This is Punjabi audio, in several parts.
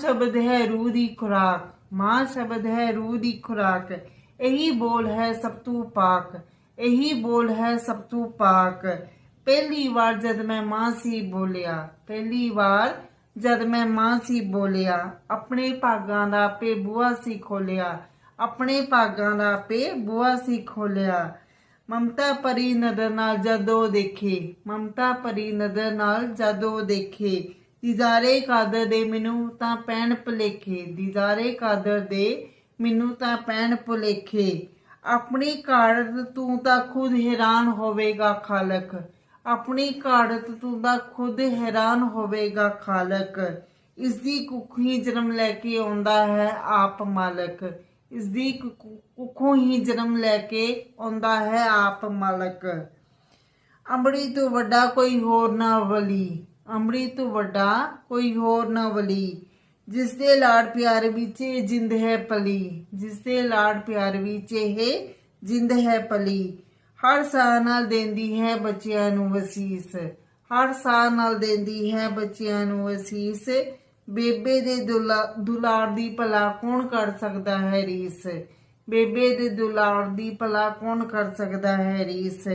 ਸ਼ਬਦ ਹੈ ਰੂਹ ਦੀ ਖੁਰਾਕ, ਮਾਂ ਸ਼ਬਦ ਹੈ ਰੂਹ ਦੀ ਖੁਰਾਕ, ਇਹੀ ਬੋਲ ਹੈ ਸਭ ਤੋਂ ਪਾਕ, ਇਹੀ ਬੋਲ ਹੈ ਸਭ ਤੋਂ ਪਾਕ। ਪਹਿਲੀ ਵਾਰ ਜਦ ਮੈਂ ਮਾਂ ਸੀ ਬੋਲਿਆ, ਪਹਿਲੀ ਵਾਰ ਜਦ ਮੈਂ ਮਾਂ ਸੀ ਬੋਲਿਆ, ਆਪਣੇ ਭਾਗਾਂ ਦਾ ਪੇ ਬੂਆ ਸੀ ਖੋਲਿਆ, ਆਪਣੇ ਭਾਗਾਂ ਦਾ ਪੇ ਬੂਆ ਸੀ ਖੋਲਿਆ। ਮਮਤਾ ਪਰੀ ਨਦਰ ਨਾਲ ਜਦੋਂ ਦੇਖੇ, ਮਮਤਾ ਪਰੀ ਨਦਰ ਨਾਲ ਜਦੋਂ ਦੇਖੇ ਦੀਦਾਰੇ ਕਾਦਰ ਦੇ ਮੈਨੂੰ ਤਾਂ ਪੈਣ ਭੁਲੇਖੇ। ਦੀਦਾਰੇ ਕਾਦਰ ਦੇ ਮੈਨੂੰ ਤਾਂ ਪੈਣ ਭੁਲੇਖੇ। ਆਪਣੀ ਕਾੜਤ ਤੂੰ ਤਾਂ ਖੁਦ ਹੈਰਾਨ ਹੋਵੇਗਾ ਖਾਲਕ। ਆਪਣੀ ਘਾੜਤ ਤੂੰ ਤਾਂ ਖੁਦ ਹੈਰਾਨ ਹੋਵੇਗਾ ਖਾਲਕ। ਇਸ ਦੀ ਕੁੱਖੀ ਜਨਮ ਲੈ ਕੇ ਆਉਂਦਾ ਹੈ ਆਪ ਮਾਲਕ। ਇਸ ਦੀ ਕੁੱਖੋਂ ਹੀ ਜਨਮ ਲੈ ਕੇ ਆਉਂਦਾ ਹੈ ਆਪ ਮਾਲਕ। ਅੰਬੜੀ ਤੋਂ ਵੱਡਾ ਕੋਈ ਹੋਰ ਨਾ ਵਲੀ ਅੰਮ੍ਰਿਤ ਤੋਂ ਵੱਡਾ, ਕੋਈ ਹੋਰ ਨਾ ਵਲੀ। ਜਿਸ ਦੇ ਲਾੜ ਪਿਆਰ ਵਿੱਚ ਇਹ ਜਿੰਦ ਹੈ ਪਲੀ ਜਿਸ ਦੇ ਲਾੜ ਪਿਆਰ ਵਿੱਚ ਇਹ ਜਿੰਦ ਹੈ ਪਲੀ ਹਰ ਸਾਹ ਨਾਲ ਦਿੰਦੀ ਹੈ ਬੱਚਿਆਂ ਨੂੰ ਵਸੀਸ। ਹਰ ਸਾਹ ਨਾਲ ਦਿੰਦੀ ਹੈ ਬੱਚਿਆਂ ਨੂੰ ਵਸੀਸ। ਬੇਬੇ ਦੇ ਦੁਲਾ- ਦੁਲਾਰ ਦੀ ਭਲਾ ਕੌਣ ਕਰ ਸਕਦਾ ਹੈ ਰੀਸ? ਬੇਬੇ ਦੇ ਦੁਲਾਰ ਦੀ ਭਲਾ ਕੌਣ ਕਰ ਸਕਦਾ ਹੈ ਰੀਸ?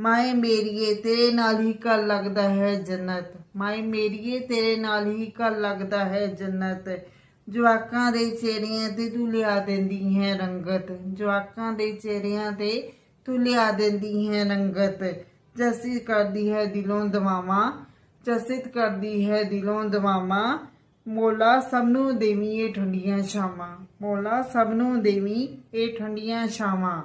ਮਾਏ ਮੇਰੀਏ, ਤੇਰੇ ਨਾਲ ਹੀ ਘਰ ਲੱਗਦਾ ਹੈ ਜੰਨਤ। ਮਾਏ ਮੇਰੀਏ, ਤੇਰੇ ਨਾਲ ਹੀ ਘਰ ਲੱਗਦਾ ਹੈ ਜੰਨਤ। ਜਵਾਕਾਂ ਦੇ ਚਿਹਰਿਆਂ ਤੇ ਤੂੰ ਲਿਆ ਦਿੰਦੀ ਹੈ ਰੰਗਤ। ਜਵਾਕਾਂ ਦੇ ਚਿਹਰਿਆਂ ਤੇ ਤੂੰ ਲਿਆ ਦਿੰਦੀ ਹੈ ਰੰਗਤ। ਜਸੀ ਕਰਦੀ ਹੈ ਦਿਲੋਂ ਦਵਾਵਾਂ। ਚਸਿਤ ਕਰਦੀ ਹੈ ਦਿਲੋਂ ਦਵਾਵਾਂ। ਮੋਲਾ ਸਭ ਨੂੰ ਦੇਵੀ ਇਹ ਠੰਡੀਆਂ ਛਾਵਾਂ। ਮੋਲਾ ਸਭ ਨੂੰ ਦੇਵੀ ਇਹ ਠੰਡੀਆਂ ਛਾਵਾਂ।